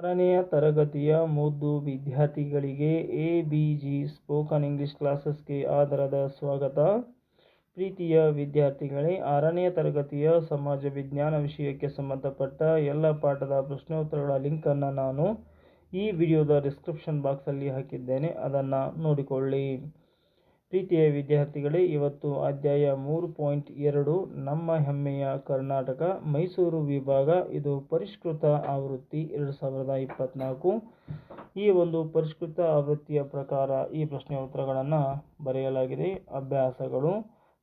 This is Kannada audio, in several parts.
ಆರನೆಯ ತರಗತಿಯ ಮುದ್ದು ವಿದ್ಯಾರ್ಥಿಗಳಿಗೆ A B G spoken English ಕ್ಲಾಸಸ್ಗೆ ಆಧಾರದ ಸ್ವಾಗತ. ಪ್ರೀತಿಯ ವಿದ್ಯಾರ್ಥಿಗಳೇ, ಆರನೆಯ ತರಗತಿಯ ಸಮಾಜ ವಿಜ್ಞಾನ ವಿಷಯಕ್ಕೆ ಸಂಬಂಧಪಟ್ಟ ಎಲ್ಲ ಪಾಠದ ಪ್ರಶ್ನೋತ್ತರಗಳ ಲಿಂಕನ್ನು ನಾನು ಈ ವಿಡಿಯೋದ ಡಿಸ್ಕ್ರಿಪ್ಷನ್ ಬಾಕ್ಸಲ್ಲಿ ಹಾಕಿದ್ದೇನೆ. ಅದನ್ನು ನೋಡಿಕೊಳ್ಳಿ. ಪ್ರೀತಿಯ ವಿದ್ಯಾರ್ಥಿಗಳೇ, ಇವತ್ತು ಅಧ್ಯಾಯ ಮೂರು ಪಾಯಿಂಟ್ ಎರಡು, ನಮ್ಮ ಹೆಮ್ಮೆಯ ಕರ್ನಾಟಕ, ಮೈಸೂರು ವಿಭಾಗ, ಇದು ಪರಿಷ್ಕೃತ ಆವೃತ್ತಿ ಎರಡು ಸಾವಿರದ ಇಪ್ಪತ್ತ್ನಾಲ್ಕು ಈ ಒಂದು ಪರಿಷ್ಕೃತ ಆವೃತ್ತಿಯ ಪ್ರಕಾರ ಈ ಪ್ರಶ್ನೆ ಉತ್ತರಗಳನ್ನು ಬರೆಯಲಾಗಿದೆ. ಅಭ್ಯಾಸಗಳು,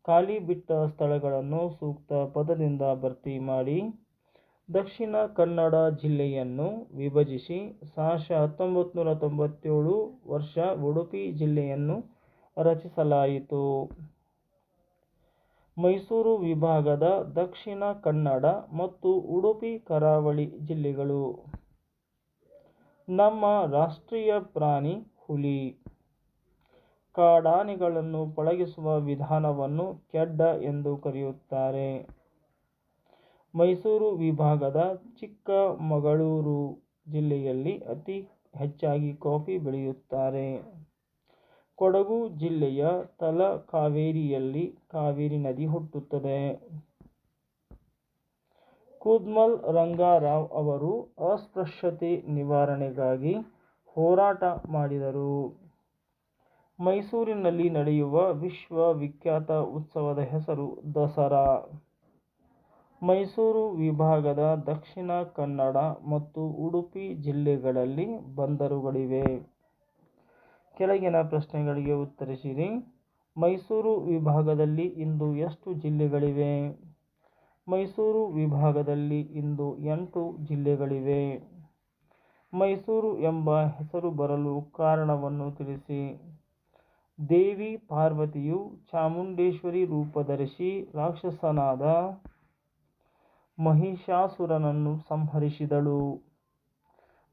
ಖಾಲಿ ಬಿಟ್ಟ ಸ್ಥಳಗಳನ್ನು ಸೂಕ್ತ ಪದದಿಂದ ಭರ್ತಿ ಮಾಡಿ, ದಕ್ಷಿಣ ಕನ್ನಡ ಜಿಲ್ಲೆಯನ್ನು ವಿಭಜಿಸಿ ಸಾಶ ಹತ್ತೊಂಬತ್ತು ನೂರ ತೊಂಬತ್ತೇಳು ವರ್ಷ ಉಡುಪಿ ಜಿಲ್ಲೆಯನ್ನು ರಚಿಸಲಾಯಿತು. ಮೈಸೂರು ವಿಭಾಗದ ದಕ್ಷಿಣ ಕನ್ನಡ ಮತ್ತು ಉಡುಪಿ ಕರಾವಳಿ ಜಿಲ್ಲೆಗಳು. ನಮ್ಮ ರಾಷ್ಟ್ರೀಯ ಪ್ರಾಣಿ ಹುಲಿ. ಕಾಡಾನೆಗಳನ್ನು ಪಳಗಿಸುವ ವಿಧಾನವನ್ನು ಕೆಡ್ಡ ಎಂದು ಕರೆಯುತ್ತಾರೆ. ಮೈಸೂರು ವಿಭಾಗದ ಚಿಕ್ಕಮಗಳೂರು ಜಿಲ್ಲೆಯಲ್ಲಿ ಅತಿ ಹೆಚ್ಚಾಗಿ ಕಾಫಿ ಬೆಳೆಯುತ್ತಾರೆ. ಕೊಡಗು ಜಿಲ್ಲೆಯ ತಲಕಾವೇರಿಯಲ್ಲಿ ಕಾವೇರಿ ನದಿ ಹುಟ್ಟುತ್ತದೆ. ಕೂದ್ಮಲ್ ರಂಗಾರಾವ್ ಅವರು ಅಸ್ಪೃಶ್ಯತೆ ನಿವಾರಣೆಗಾಗಿ ಹೋರಾಟ ಮಾಡಿದರು. ಮೈಸೂರಿನಲ್ಲಿ ನಡೆಯುವ ವಿಶ್ವ ವಿಖ್ಯಾತ ಉತ್ಸವದ ಹೆಸರು ದಸರಾ. ಮೈಸೂರು ವಿಭಾಗದ ದಕ್ಷಿಣ ಕನ್ನಡ ಮತ್ತು ಉಡುಪಿ ಜಿಲ್ಲೆಗಳಲ್ಲಿ ಬಂದರುಗಳಿವೆ. ಕೆಳಗಿನ ಪ್ರಶ್ನೆಗಳಿಗೆ ಉತ್ತರಿಸಿರಿ. ಮೈಸೂರು ವಿಭಾಗದಲ್ಲಿ ಇಂದು ಎಷ್ಟು ಜಿಲ್ಲೆಗಳಿವೆ? ಮೈಸೂರು ವಿಭಾಗದಲ್ಲಿ ಇಂದು ಎಂಟು ಜಿಲ್ಲೆಗಳಿವೆ. ಮೈಸೂರು ಎಂಬ ಹೆಸರು ಬರಲು ಕಾರಣವನ್ನು ತಿಳಿಸಿ. ದೇವಿ ಪಾರ್ವತಿಯು ಚಾಮುಂಡೇಶ್ವರಿ ರೂಪ ಧರಿಸಿ ರಾಕ್ಷಸನಾದ ಮಹಿಷಾಸುರನನ್ನು ಸಂಹರಿಸಿದಳು.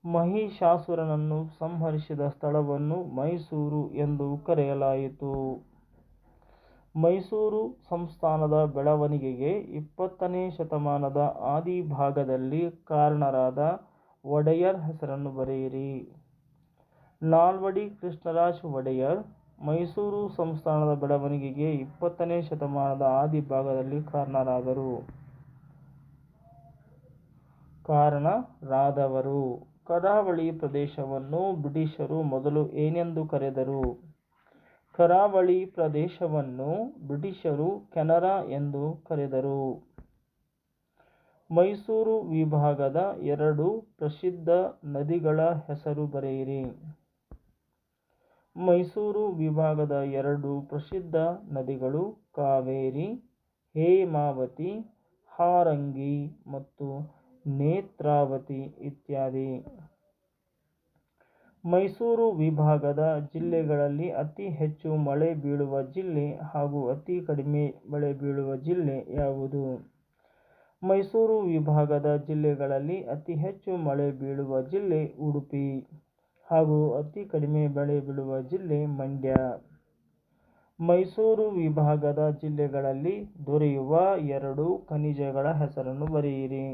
ಮಹಿಷಾಸುರನನ್ನು ಸಂಹರಿಸಿದ ಸ್ಥಳವನ್ನು ಮೈಸೂರು ಎಂದು ಕರೆಯಲಾಯಿತು. ಮೈಸೂರು ಸಂಸ್ಥಾನದ ಬೆಳವಣಿಗೆಗೆ ಇಪ್ಪತ್ತನೇ ಶತಮಾನದ ಆದಿ ಭಾಗದಲ್ಲಿ ಕಾರಣರಾದ ಒಡೆಯರ್ ಹೆಸರನ್ನು ಬರೆಯಿರಿ. ನಾಲ್ವಡಿ ಕೃಷ್ಣರಾಜ ಒಡೆಯರ್ ಮೈಸೂರು ಸಂಸ್ಥಾನದ ಬೆಳವಣಿಗೆಗೆ ಇಪ್ಪತ್ತನೇ ಶತಮಾನದ ಆದಿ ಭಾಗದಲ್ಲಿ ಕಾರಣರಾದರು. ಕಾರಣರಾದವರು ಕರಾವಳಿ ಪ್ರದೇಶವನ್ನು ಬ್ರಿಟಿಷರು ಮೊದಲು ಏನೆಂದು ಕರೆದರು? ಕರಾವಳಿ ಪ್ರದೇಶವನ್ನು ಬ್ರಿಟಿಷರು ಕೆನರಾ ಎಂದು ಕರೆದರು. ಮೈಸೂರು ವಿಭಾಗದ ಎರಡು ಪ್ರಸಿದ್ಧ ನದಿಗಳ ಹೆಸರು ಬರೆಯಿರಿ. ಮೈಸೂರು ವಿಭಾಗದ ಎರಡು ಪ್ರಸಿದ್ಧ ನದಿಗಳು ಕಾವೇರಿ, ಹೇಮಾವತಿ, ಹಾರಂಗಿ ಮತ್ತು ನೇತ್ರಾವತಿ ಇತ್ಯಾದಿ. ಮೈಸೂರು ವಿಭಾಗದ ಜಿಲ್ಲೆಗಳಲ್ಲಿ ಅತಿ ಹೆಚ್ಚು ಮಳೆ ಬೀಳುವ ಜಿಲ್ಲೆ ಹಾಗೂ ಅತಿ ಕಡಿಮೆ ಮಳೆ ಬೀಳುವ ಜಿಲ್ಲೆ ಯಾವುದು? ಮೈಸೂರು ವಿಭಾಗದ ಜಿಲ್ಲೆಗಳಲ್ಲಿ ಅತಿ ಹೆಚ್ಚು ಮಳೆ ಬೀಳುವ ಜಿಲ್ಲೆ ಉಡುಪಿ ಹಾಗೂ ಅತಿ ಕಡಿಮೆ ಮಳೆ ಬೀಳುವ ಜಿಲ್ಲೆ ಮಂಡ್ಯ. ಮೈಸೂರು ವಿಭಾಗದ ಜಿಲ್ಲೆಗಳಲ್ಲಿ ದೊರೆಯುವ ಎರಡು ಖನಿಜಗಳ ಹೆಸರನ್ನು ಬರೆಯಿರಿ.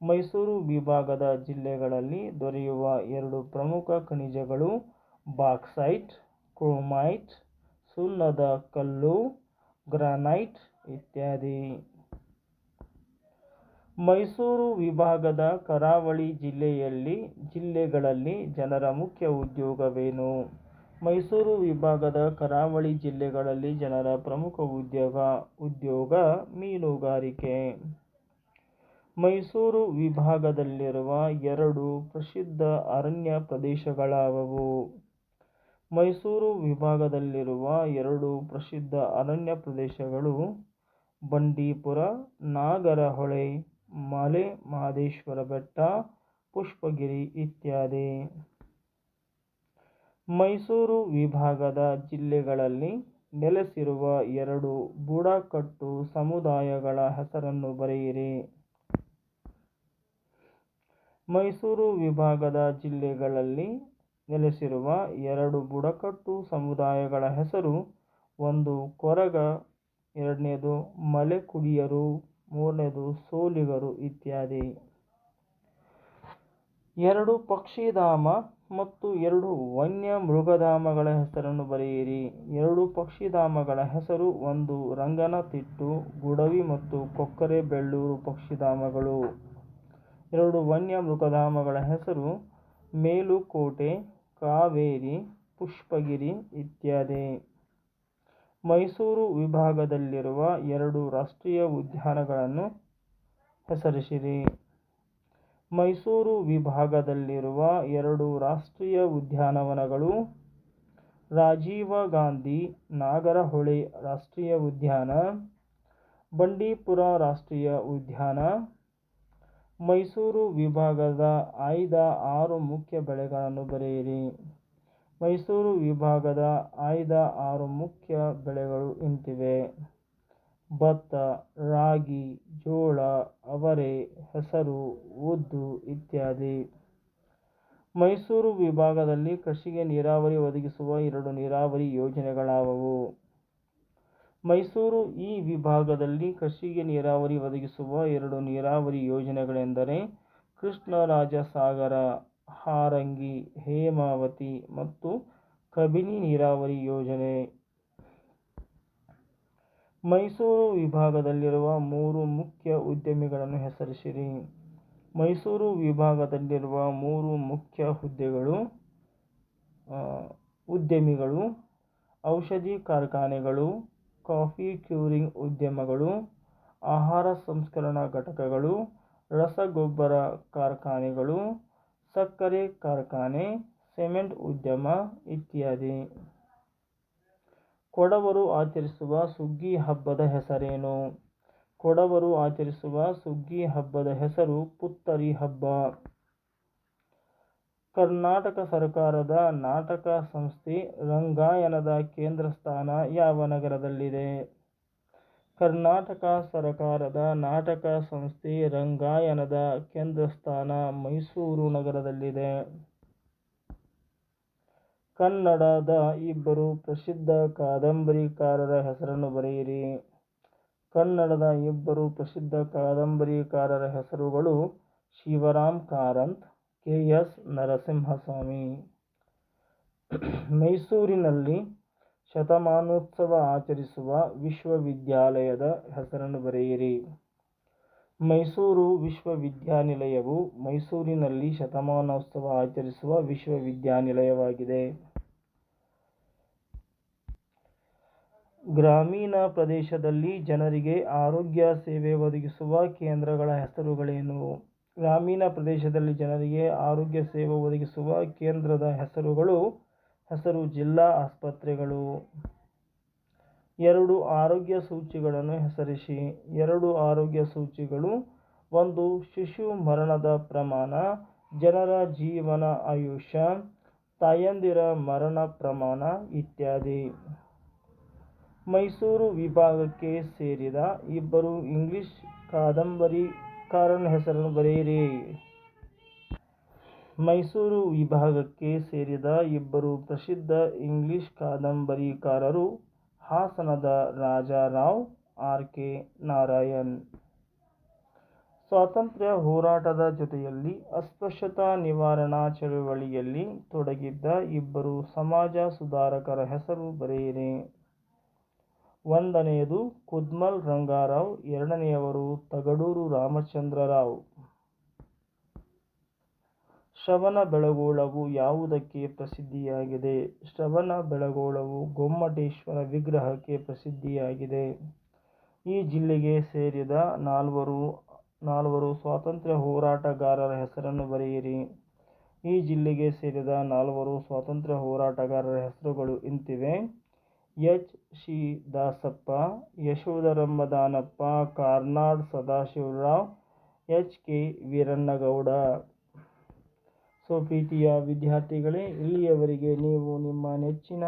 ಮೈಸೂರು ವಿಭಾಗದ ಜಿಲ್ಲೆಗಳಲ್ಲಿ ದೊರೆಯುವ ಎರಡು ಪ್ರಮುಖ ಖನಿಜಗಳು ಬಾಕ್ಸೈಟ್, ಕ್ರೋಮೈಟ್, ಸುಣ್ಣದ ಕಲ್ಲು, ಗ್ರಾನೈಟ್ ಇತ್ಯಾದಿ. ಮೈಸೂರು ವಿಭಾಗದ ಕರಾವಳಿ ಜಿಲ್ಲೆಯಲ್ಲಿ ಜಿಲ್ಲೆಗಳಲ್ಲಿ ಜನರ ಮುಖ್ಯ ಉದ್ಯೋಗವೇನು? ಮೈಸೂರು ವಿಭಾಗದ ಕರಾವಳಿ ಜಿಲ್ಲೆಗಳಲ್ಲಿ ಜನರ ಪ್ರಮುಖ ಉದ್ಯೋಗ ಉದ್ಯೋಗ ಮೀನುಗಾರಿಕೆ. ಮೈಸೂರು ವಿಭಾಗದಲ್ಲಿರುವ ಎರಡು ಪ್ರಸಿದ್ಧ ಅರಣ್ಯ ಪ್ರದೇಶಗಳಾವವು. ಮೈಸೂರು ವಿಭಾಗದಲ್ಲಿರುವ ಎರಡು ಪ್ರಸಿದ್ಧ ಅರಣ್ಯ ಪ್ರದೇಶಗಳು ಬಂಡೀಪುರ, ನಾಗರಹೊಳೆ, ಮಲೆ ಮಹದೇಶ್ವರ ಬೆಟ್ಟ ಪುಷ್ಪಗಿರಿ ಇತ್ಯಾದಿ. ಮೈಸೂರು ವಿಭಾಗದ ಜಿಲ್ಲೆಗಳಲ್ಲಿ ನೆಲೆಸಿರುವ ಎರಡು ಬುಡಕಟ್ಟು ಸಮುದಾಯಗಳ ಹೆಸರನ್ನು ಬರೆಯಿರಿ. ಮೈಸೂರು ವಿಭಾಗದ ಜಿಲ್ಲೆಗಳಲ್ಲಿ ನೆಲೆಸಿರುವ ಎರಡು ಬುಡಕಟ್ಟು ಸಮುದಾಯಗಳ ಹೆಸರು, ಒಂದು ಕೊರಗ, ಎರಡನೇದು ಮಲೆಕುಡಿಯರು, ಮೂರನೇದು ಸೋಲಿಗರು ಇತ್ಯಾದಿ. ಎರಡು ಪಕ್ಷಿಧಾಮ ಮತ್ತು ಎರಡು ವನ್ಯ ಮೃಗಧಾಮಗಳ ಹೆಸರನ್ನು ಬರೆಯಿರಿ. ಎರಡು ಪಕ್ಷಿಧಾಮಗಳ ಹೆಸರು ಒಂದು ರಂಗನತಿಟ್ಟು, ಗುಡವಿ ಮತ್ತು ಕೊಕ್ಕರೆ ಬೆಳ್ಳೂರು ಪಕ್ಷಿಧಾಮಗಳು. ಎರಡು ವನ್ಯ ಮೃಗಧಾಮಗಳ ಹೆಸರು ಮೇಲುಕೋಟೆ, ಕಾವೇರಿ, ಪುಷ್ಪಗಿರಿ ಇತ್ಯಾದಿ. ಮೈಸೂರು ವಿಭಾಗದಲ್ಲಿರುವ ಎರಡು ರಾಷ್ಟ್ರೀಯ ಉದ್ಯಾನಗಳನ್ನು ಹೆಸರಿಸಿರಿ. ಮೈಸೂರು ವಿಭಾಗದಲ್ಲಿರುವ ಎರಡು ರಾಷ್ಟ್ರೀಯ ಉದ್ಯಾನವನಗಳು ರಾಜೀವ ಗಾಂಧಿ ನಾಗರಹೊಳೆ ರಾಷ್ಟ್ರೀಯ ಉದ್ಯಾನ, ಬಂಡೀಪುರ ರಾಷ್ಟ್ರೀಯ ಉದ್ಯಾನ ಮೈಸೂರು ವಿಭಾಗದ ಆಯ್ದ ಆರು ಮುಖ್ಯ ಬೆಳೆಗಳನ್ನು ಬರೆಯಿರಿ. ಮೈಸೂರು ವಿಭಾಗದ ಆಯ್ದ ಆರು ಮುಖ್ಯ ಬೆಳೆಗಳು ಇಂತಿವೆ. ಭತ್ತ, ರಾಗಿ, ಜೋಳ, ಅವರೆ, ಹೆಸರು, ಉದ್ದು ಇತ್ಯಾದಿ. ಮೈಸೂರು ವಿಭಾಗದಲ್ಲಿ ಕೃಷಿಗೆ ನೀರಾವರಿ ಒದಗಿಸುವ ಎರಡು ನೀರಾವರಿ ಯೋಜನೆಗಳಾವವು. ಮೈಸೂರು ಈ ವಿಭಾಗದಲ್ಲಿ ಕೃಷಿಗೆ ನೀರಾವರಿ ಒದಗಿಸುವ ಎರಡು ನೀರಾವರಿ ಯೋಜನೆಗಳೆಂದರೆ ಕೃಷ್ಣರಾಜಸಾಗರ ಹಾರಂಗಿ, ಹೇಮಾವತಿ ಮತ್ತು ಕಬಿನಿ ನೀರಾವರಿ ಯೋಜನೆ. ಮೈಸೂರು ವಿಭಾಗದಲ್ಲಿರುವ ಮೂರು ಮುಖ್ಯ ಉದ್ಯಮಿಗಳನ್ನು ಹೆಸರಿಸಿರಿ. ಮೈಸೂರು ವಿಭಾಗದಲ್ಲಿರುವ ಮೂರು ಮುಖ್ಯ ಹುದ್ದೆಗಳು ಉದ್ಯಮಿಗಳು, ಔಷಧಿ ಕಾರ್ಖಾನೆಗಳು ಕಾಫಿ ಕ್ಯೂರಿಂಗ್ ಉದ್ಯಮಗಳು, ಆಹಾರ ಸಂಸ್ಕರಣಾ ಘಟಕಗಳು, ರಸಗೊಬ್ಬರ ಕಾರ್ಖಾನೆಗಳು, ಸಕ್ಕರೆ ಕಾರ್ಖಾನೆ, ಸಿಮೆಂಟ್ ಉದ್ಯಮ ಇತ್ಯಾದಿ. ಕೊಡವರು ಆಚರಿಸುವ ಸುಗ್ಗಿ ಹಬ್ಬದ ಹೆಸರೇನು? ಕೊಡವರು ಆಚರಿಸುವ ಸುಗ್ಗಿ ಹಬ್ಬದ ಹೆಸರು ಪುತ್ತರಿ ಹಬ್ಬ. ಕರ್ನಾಟಕ ಸರ್ಕಾರದ ನಾಟಕ ಸಂಸ್ಥೆ ರಂಗಾಯನದ ಕೇಂದ್ರ ಸ್ಥಾನ ಯಾವ ನಗರದಲ್ಲಿದೆ? ಕರ್ನಾಟಕ ಸರ್ಕಾರದ ನಾಟಕ ಸಂಸ್ಥೆ ರಂಗಾಯನದ ಕೇಂದ್ರ ಸ್ಥಾನ ಮೈಸೂರು ನಗರದಲ್ಲಿದೆ. ಕನ್ನಡದ ಇಬ್ಬರು ಪ್ರಸಿದ್ಧ ಕಾದಂಬರಿಕಾರರ ಹೆಸರನ್ನು ಬರೆಯಿರಿ. ಕನ್ನಡದ ಇಬ್ಬರು ಪ್ರಸಿದ್ಧ ಕಾದಂಬರಿಕಾರರ ಹೆಸರುಗಳು ಶಿವರಾಮ್ ಕಾರಂತ್ ಕೆ ಎಸ್ ನರಸಿಂಹಸ್ವಾಮಿ. ಮೈಸೂರಿನಲ್ಲಿ ಶತಮಾನೋತ್ಸವ ಆಚರಿಸುವ ವಿಶ್ವವಿದ್ಯಾಲಯದ ಹೆಸರನ್ನು ಬರೆಯಿರಿ. ಮೈಸೂರು ವಿಶ್ವವಿದ್ಯಾನಿಲಯವು ಮೈಸೂರಿನಲ್ಲಿ ಶತಮಾನೋತ್ಸವ ಆಚರಿಸುವ ವಿಶ್ವವಿದ್ಯಾನಿಲಯವಾಗಿದೆ. ಗ್ರಾಮೀಣ ಪ್ರದೇಶದಲ್ಲಿ ಜನರಿಗೆ ಆರೋಗ್ಯ ಸೇವೆ ಒದಗಿಸುವ ಕೇಂದ್ರಗಳ ಹೆಸರುಗಳೇನು? ಗ್ರಾಮೀಣ ಪ್ರದೇಶದಲ್ಲಿ ಜನರಿಗೆ ಆರೋಗ್ಯ ಸೇವೆ ಒದಗಿಸುವ ಕೇಂದ್ರದ ಹೆಸರುಗಳು ಹೆಸರು ಜಿಲ್ಲಾ ಆಸ್ಪತ್ರೆಗಳು. ಎರಡು ಆರೋಗ್ಯ ಸೂಚಿಗಳನ್ನು ಹೆಸರಿಸಿ. ಎರಡು ಆರೋಗ್ಯ ಸೂಚಿಗಳು. ಒಂದು, ಶಿಶು ಮರಣದ ಪ್ರಮಾಣ. ಜನರ ಜೀವನ ಆಯುಷ್ಯ. ತಾಯಂದಿರ ಮರಣ ಪ್ರಮಾಣ ಇತ್ಯಾದಿ. ಮೈಸೂರು ವಿಭಾಗಕ್ಕೆ ಸೇರಿದ ಇಬ್ಬರು ಇಂಗ್ಲಿಷ್ ಕಾದಂಬರಿಕಾರರ ಹೆಸರನ್ನು ಬರೆಯಿರಿ. ಮೈಸೂರು ವಿಭಾಗಕ್ಕೆ ಸೇರಿದ ಇಬ್ಬರು ಪ್ರಸಿದ್ಧ ಇಂಗ್ಲಿಷ್ ಕಾದಂಬರಿಕಾರರು ಹಾಸನದ ರಾಜಾರಾವ್ ಆರ್ ಕೆ ನಾರಾಯಣ್. ಸ್ವಾತಂತ್ರ್ಯ ಹೋರಾಟದ ಜೊತೆಯಲ್ಲಿ ಅಸ್ಪೃಶ್ಯತಾ ನಿವಾರಣಾ ಚಳುವಳಿಯಲ್ಲಿ ತೊಡಗಿದ್ದ ಇಬ್ಬರು ಸಮಾಜ ಸುಧಾರಕರ ಹೆಸರು ಬರೆಯಿರಿ. ಒಂದನೆಯದು ಕುದ್ಮಲ್ ರಂಗಾರಾವ್, ಎರಡನೆಯವರು ತಗಡೂರು ರಾಮಚಂದ್ರರಾವ್. ಶ್ರವಣಬೆಳಗೊಳವು ಯಾವುದಕ್ಕೆ ಪ್ರಸಿದ್ಧಿಯಾಗಿದೆ? ಶ್ರವಣಬೆಳಗೊಳವು ಗೊಮ್ಮಟೇಶ್ವರ ವಿಗ್ರಹಕ್ಕೆ ಪ್ರಸಿದ್ಧಿಯಾಗಿದೆ. ಈ ಜಿಲ್ಲೆಗೆ ಸೇರಿದ ನಾಲ್ವರು ನಾಲ್ವರು ಸ್ವಾತಂತ್ರ್ಯ ಹೋರಾಟಗಾರರ ಹೆಸರನ್ನು ಬರೆಯಿರಿ. ಈ ಜಿಲ್ಲೆಗೆ ಸೇರಿದ ನಾಲ್ವರು ಸ್ವಾತಂತ್ರ್ಯ ಹೋರಾಟಗಾರರ ಹೆಸರುಗಳು ಇಂತಿವೆ. H. C Dasappa Yashodharamma Danappa Karnad Sadashiva Rao, H. K. Veeranna Gowda. So, ಪ್ರೀತಿಯ ವಿದ್ಯಾರ್ಥಿಗಳೇ, ಇಲ್ಲಿಯವರೆಗೆ ನೀವು ನಿಮ್ಮ ನೆಚ್ಚಿನ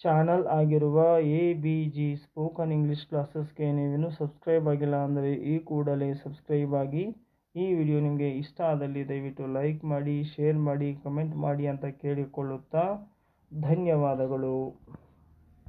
ಚಾನಲ್ ಆಗಿರುವ A B G spoken English ಕ್ಲಾಸಸ್ಗೆ ನೀವೇನು ಸಬ್ಸ್ಕ್ರೈಬ್ ಆಗಿಲ್ಲ ಅಂದರೆ ಈ ಕೂಡಲೇ ಸಬ್ಸ್ಕ್ರೈಬ್ ಆಗಿ, ಈ ವಿಡಿಯೋ ನಿಮಗೆ ಇಷ್ಟ ಆದಲ್ಲಿ ದಯವಿಟ್ಟು ಲೈಕ್ ಮಾಡಿ, ಶೇರ್ ಮಾಡಿ, ಕಮೆಂಟ್ ಮಾಡಿ ಅಂತ ಕೇಳಿಕೊಳ್ಳುತ್ತಾ ಧನ್ಯವಾದಗಳು.